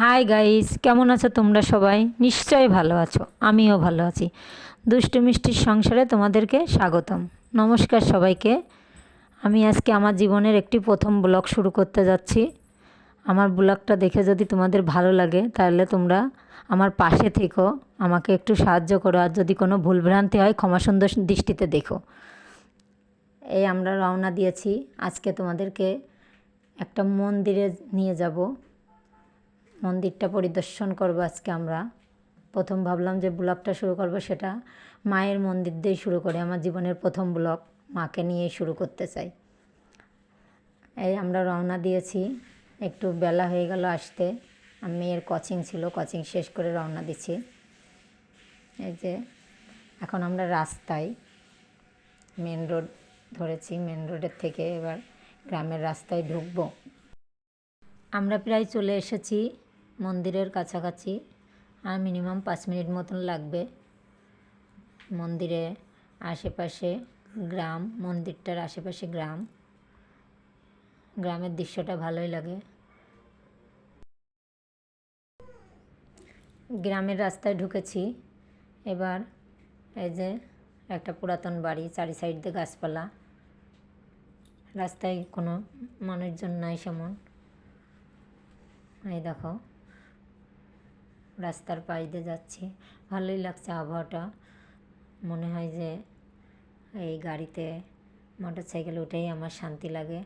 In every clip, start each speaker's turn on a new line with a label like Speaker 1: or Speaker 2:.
Speaker 1: Hi guys কেমন আছো তোমরা সবাই? নিশ্চয়ই ভালো আছো, আমিও ভালো আছি। দুষ্টু মিষ্টির সংসারে তোমাদেরকে স্বাগতম। নমস্কার সবাইকে। আমি আজকে আমার জীবনের একটি প্রথম ব্লগ শুরু করতে যাচ্ছি। আমার ব্লগটা দেখে যদি তোমাদের ভালো লাগে, তাহলে তোমরা আমার পাশে থেকো, আমাকে একটু সাহায্য করো, আর যদি কোনো ভুলভ্রান্তি হয়, ক্ষমা সুন্দর দৃষ্টিতে দেখো। এই আমরা রওনা দিয়েছি। আজকে তোমাদেরকে একটা মন্দিরে নিয়ে যাব। মন্দিরটা পরিদর্শন করব আজকে আমরা। প্রথম ভাবলাম যে ব্লগটা শুরু করব সেটা মায়ের মন্দির দিয়েই শুরু করে, আমার জীবনের প্রথম ব্লগ। মাকে নিয়েই শুরু করতে চাই। এই আমরা রওনা দিয়েছি। একটু বেলা হয়ে গেল আসতে। মেয়ের কোচিং ছিল কোচিং শেষ করে রওনা দিচ্ছি। এই যে, এখন আমরা রাস্তায় মেন রোড ধরেছি মেন রোডের থেকে এবার গ্রামের রাস্তায় ঢুকবো। আমরা প্রায় চলে এসেছি মন্দিরের কাছাকাছি আর মিনিমাম পাঁচ মিনিট মতন লাগবে। মন্দিরে আশেপাশে গ্রাম, মন্দিরটার আশেপাশে গ্রাম। গ্রামের দৃশ্যটা ভালোই লাগে। গ্রামের রাস্তায় ঢুকেছি। এবার এই যে একটা পুরাতন বাড়ি, চারি সাইড দিয়ে গাছপালা। রাস্তায় কোনো মানুষজন নাই সেমন। এই দেখো। রাস্তার পাশ দিয়ে যাচ্ছি। ভালোই লাগছে আবহাওয়াটা। মনে হয় যে এই গাড়িতে মোটর সাইকেলে উঠেই আমার শান্তি লাগে।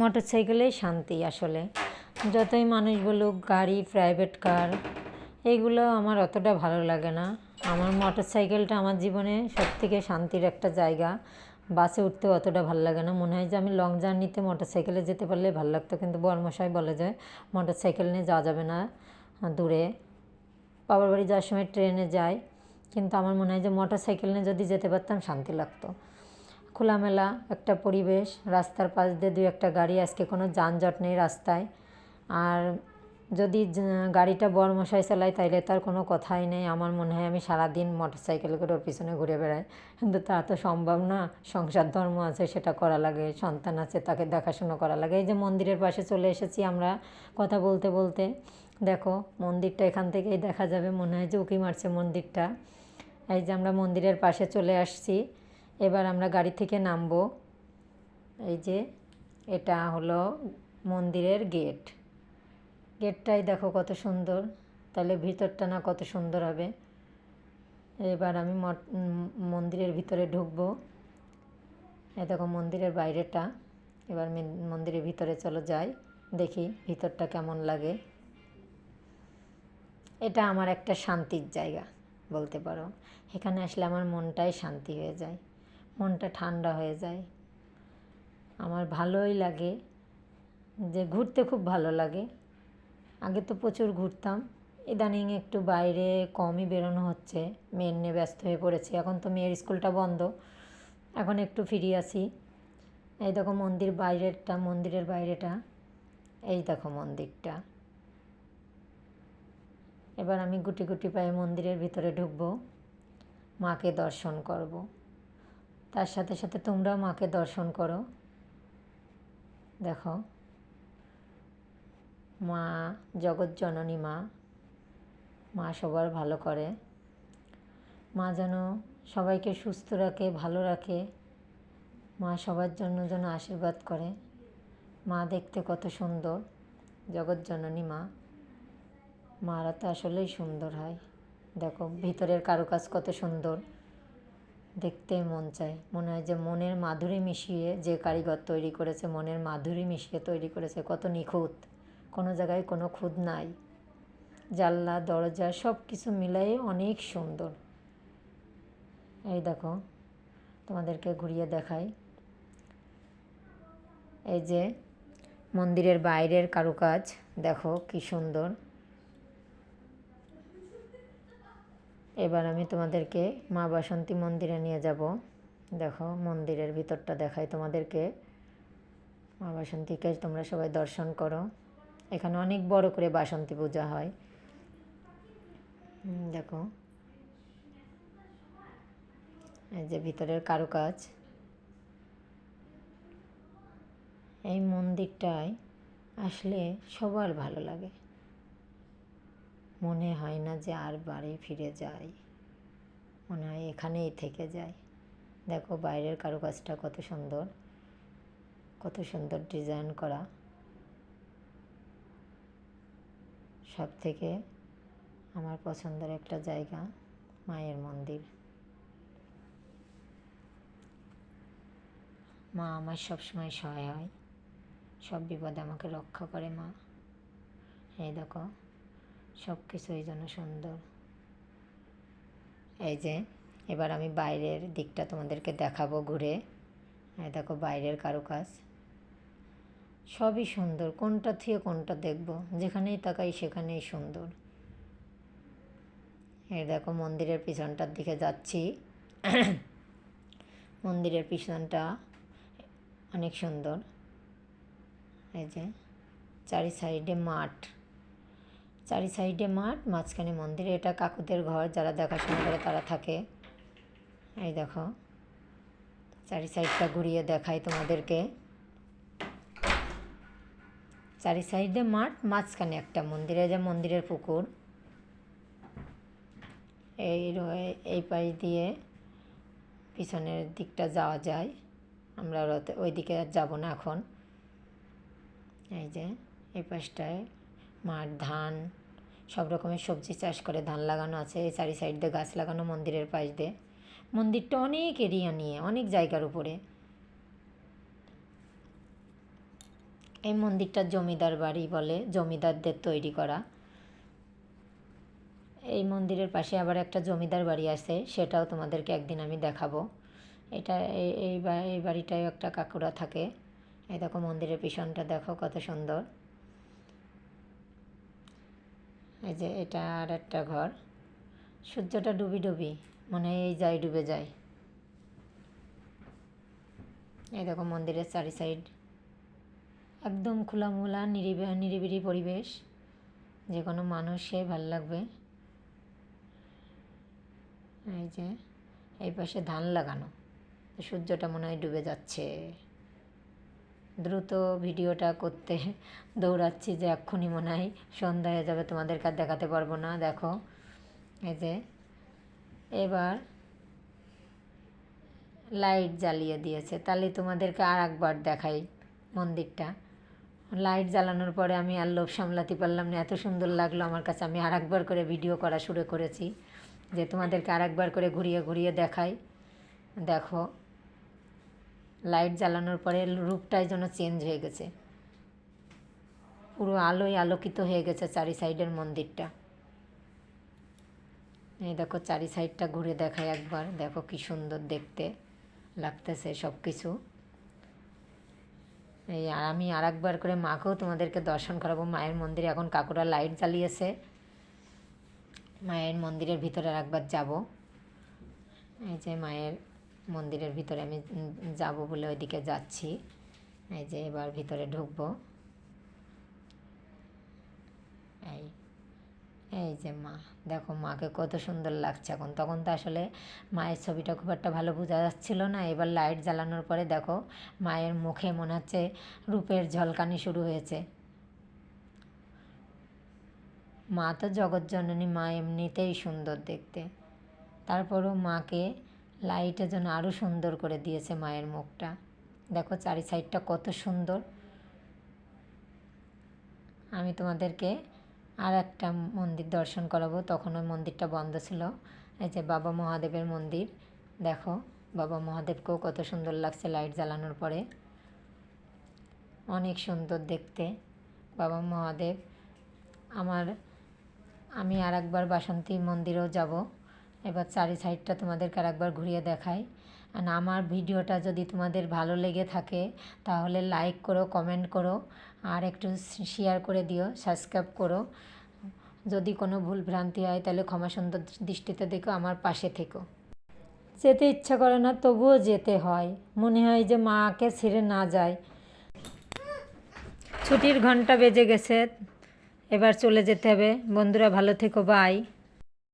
Speaker 1: মোটর সাইকেলেই শান্তি আসলে। যতই মানুষ বলুক, গাড়ি প্রাইভেট কার এইগুলো আমার অতটা ভালো লাগে না। আমার মোটর সাইকেলটা আমার জীবনে সবথেকে শান্তির একটা জায়গা। বাসে উঠতে অতটা ভালো লাগে না। মনে হয় যে আমি লং জার্নিতে মোটর সাইকেলে যেতে পারলে ভালো লাগতো। কিন্তু বর্মশাই বলে যায় মোটর সাইকেল নিয়ে যাওয়া যাবে না। দূরে। বাবার বাড়ি যাওয়ার সময় ট্রেনে যাই। কিন্তু আমার মনে হয় যে মোটর সাইকেল নিয়ে যদি যেতে পারতাম শান্তি লাগতো। খোলামেলা একটা পরিবেশ, রাস্তার পাশ দিয়ে দু একটা গাড়ি, আজকে কোনো যানজট নেই রাস্তায়। আর যদি গাড়িটা বড় মশাই চালায় তাইলে তার কোনো কথাই নেই। আমার মনে হয় আমি সারাদিন মোটর সাইকেল করে ওর পিছনে ঘুরে বেড়াই। কিন্তু তা তো সম্ভব না। সংসার ধর্ম আছে, সেটা করা লাগে, সন্তান আছে, তাকে দেখাশুনো করা লাগে। এই যে মন্দিরের পাশে চলে এসেছি আমরা কথা বলতে বলতে। দেখো, মন্দিরটা এখান থেকেই দেখা যাবে। মনে হয় যে উকি মারছে মন্দিরটা। এই যে আমরা মন্দিরের পাশে চলে আসছি। এবার আমরা গাড়ি থেকে নামবো। এই যে এটা হলো মন্দিরের গেট। গেটটাই দেখো কত সুন্দর। তাহলে ভিতরটা না কত সুন্দর হবে। এবার আমি মন্দিরের ভিতরে ঢুকবো। এ দেখো মন্দিরের বাইরেটা। এবার মন্দিরের ভিতরে চলো যাই। দেখি ভিতরটা কেমন লাগে। এটা আমার একটা শান্তির জায়গা, বলতে পারো। এখানে আসলে আমার মনটাই শান্তি হয়ে যায়, মনটা ঠান্ডা হয়ে যায়। আমার ভালোই লাগে, যে ঘুরতে খুব ভালো লাগে। আগে তো প্রচুর ঘুরতাম, ইদানিং একটু বাইরে কমই বেরোনো হচ্ছে মেয়ের নিয়ে ব্যস্ত হয়ে পড়েছি। এখন তো মেয়ের স্কুলটা বন্ধ, এখন একটু ফিরি আসি এই দেখো মন্দির বাইরেরটা, মন্দিরের বাইরেটা, এই দেখো মন্দিরটা। এবার আমি গুটি গুটি পায়ে মন্দিরের ভিতরে ঢুকবো, মাকে দর্শন করব। তার সাথে সাথে তোমরাও মাকে দর্শন করো। দেখো, মা জগৎ জননী মা মা সবার ভালো করে। মা যেন সবাইকে সুস্থ রাখে, ভালো রাখে। মা সবার জন্য যেন আশীর্বাদ করে। মা দেখতে কত সুন্দর, জগৎ জননী মা। মারা তো আসলেই সুন্দর হয়। দেখো, ভিতরের কারুকাজ কত সুন্দর। দেখতে মন চায়। মনে হয় যে মনের মাধুরী মিশিয়ে যে কারিগর তৈরি করেছে, মনের মাধুরী মিশিয়ে তৈরি করেছে, কত নিখুঁত। কোনো জায়গায় কোনো খুদ নাই। জানলা, দরজা সব কিছু মিলাই অনেক সুন্দর। এই দেখো, তোমাদেরকে ঘুরিয়ে দেখাই। এই যে মন্দিরের বাইরের কারুকাজ, দেখো কি সুন্দর। এবার আমি তোমাদেরকে মা বাসন্তী মন্দিরে নিয়ে যাব। দেখো, মন্দিরের ভিতরটা দেখাই তোমাদেরকে। মা বাসন্তীকে তোমরা সবাই দর্শন করো। এখানে অনেক বড় করে বাসন্তী পূজা হয়। দেখো। এই যে ভিতরের কারুকাজ। এই মন্দিরটায় আসলে সবার ভালো লাগে। মনে হয় না যে আর বাড়ি ফিরে যাই। মনে হয় এখানেই থেকে যাই। দেখো বাইরের কারুকাজটা কত সুন্দর কত সুন্দর ডিজাইন করা। সব থেকে আমার পছন্দের একটা জায়গা মায়ের মন্দির। মা আমার সবসময় সহায় হয়। সব বিপদে আমাকে রক্ষা করে মা। এই দেখো। সব কিছু এই জন্য সুন্দর। এই যে, এবার আমি বাইরের দিকটা তোমাদেরকে দেখাবো ঘুরে। দেখো বাইরের কারুকাজ। সবই সুন্দর, কোনটা থেকে কোনটা দেখব, যেখানেই তাকাই সেখানেই সুন্দর। এই দেখো মন্দিরের পিছনটার দিকে যাচ্ছি। মন্দিরের পিছনটা অনেক সুন্দর। এই যে, চারি সাইডে মাঠ। চারি সাইডে মাঠ, মাঝখানে মন্দির। এটা কাকুদের ঘর, যারা দেখাশোনা করে তারা থাকে। এই দেখো, চারি সাইডটা ঘুরিয়ে দেখাই তোমাদেরকে। চারি সাইডে মাঠ, মাঝখানে একটা মন্দিরে যে মন্দিরের পুকুর। এই রয়ে- এই পাশ দিয়ে পিছনের দিকটা যাওয়া যায়। আমরা ওই দিকে যাব না এখন। এই যে, এই পাশটায় মাঠ, ধান, সব রকমের সবজি চাষ করে ধান লাগানো আছে, এই চারি সাইড দিয়ে গাছ লাগানো মন্দিরের পাশ দিয়ে। মন্দিরটা অনেক এরিয়া নিয়ে, অনেক জায়গার উপরে। এই মন্দিরটা জমিদার বাড়ি বলে, জমিদারদের তৈরি করা। এই মন্দিরের পাশে আবার একটা জমিদার বাড়ি আছে, সেটাও তোমাদেরকে একদিন আমি দেখাবো। এটা এই এই বাড়িটায় একটা কাকুরা থাকে। এই দেখো মন্দিরের পিছনটা, দেখো কত সুন্দর। এই যে এটা আর একটা ঘর। সূর্যটা ডুবি ডুবি, মনে হয় এই যায় ডুবে যায়। এই দেখো মন্দিরের চারি সাইড। একদম খোলামোলা, নিরিবি, নিরিবিলি পরিবেশ। যে কোনো মানুষে ভালো লাগবে। এই যে, এই পাশে ধান লাগানো। সূর্যটা মনে হয় ডুবে যাচ্ছে। দ্রুত ভিডিওটা করতে দৌড়াচ্ছি যে এক্ষুনি মনে হয় সন্ধ্যা হয়ে যাবে, তোমাদেরকে আর দেখাতে পারব না। দেখো, এই যে, এবার লাইট জ্বালিয়ে দিয়েছে। তাহলে তোমাদেরকে আর একবার দেখাই মন্দিরটা। লাইট জ্বালানোর পরে আমি আর লোভ সামলাতে পারলাম না। এত সুন্দর লাগল আমার কাছে। আমি আর একবার করে ভিডিও করা শুরু করেছি যে তোমাদেরকে আর একবার করে ঘুরিয়ে ঘুরিয়ে দেখাই। দেখো লাইট জ্বালানোর পরে রূপটাই যেন চেঞ্জ হয়ে গেছে। পুরো আলোয় আলোকিত হয়ে গেছে চারি সাইডের মন্দিরটা। এই দেখো চারি সাইডটা ঘুরে দেখায় একবার। দেখো কি সুন্দর দেখতে লাগতেছে সব কিছু এই আর আমি আর একবার করে মাকেও তোমাদেরকে দর্শন করাবো। মায়ের মন্দিরে এখন কাকুরা লাইট জ্বালিয়েছে। মায়ের মন্দিরের ভিতরে আর একবার যাব। এই যে মায়ের মন্দিরের ভিতরে আমি যাব বলে ওইদিকে যাচ্ছি। এই যে এবার ভিতরে ঢুকবো। এই এই যে মা, দেখো মাকে কত সুন্দর লাগছে এখন। তখন তো আসলে মায়ের ছবিটা খুব একটা ভালো বোঝা যাচ্ছিল না। এবার লাইট জ্বালানোর পরে দেখো মায়ের মুখে মনে হচ্ছে রূপের ঝলকানি শুরু হয়েছে। মা তো জগৎজননী মা এমনিতেই সুন্দর দেখতে। তারপরও মাকে লাইটের যেন আরও সুন্দর করে দিয়েছে মায়ের মুখটা। দেখো চারি সাইডটা কত সুন্দর। আমি তোমাদেরকে আর একটা মন্দির দর্শন করাবো। তখন ওই মন্দিরটা বন্ধ ছিল। এই যে বাবা মহাদেবের মন্দির। দেখো, বাবা মহাদেবকেও কত সুন্দর লাগছে লাইট জ্বালানোর পরে। অনেক সুন্দর দেখতে। বাবা মহাদেব, আমার, আমি আর একবার বাসন্তী মন্দিরেও যাব। এবার চারি সাইডটা তোমাদেরকে আর একবার ঘুরিয়ে দেখাই। আর আমার ভিডিওটা যদি তোমাদের ভালো লেগে থাকে, তাহলে লাইক করো কমেন্ট করো, আর একটু শেয়ার করে দিও সাবস্ক্রাইব করো। যদি কোনো ভুল ভ্রান্তি হয়, তাহলে ক্ষমা সুন্দর দৃষ্টিতে দেখো, আমার পাশে থেকো। যেতে ইচ্ছা করে না, তবুও যেতে হয়। মনে হয় যে মাকে ছেড়ে না যায়। ছুটির ঘণ্টা বেজে গেছে, এবার চলে যেতে হবে। বন্ধুরা ভালো থেকো বাই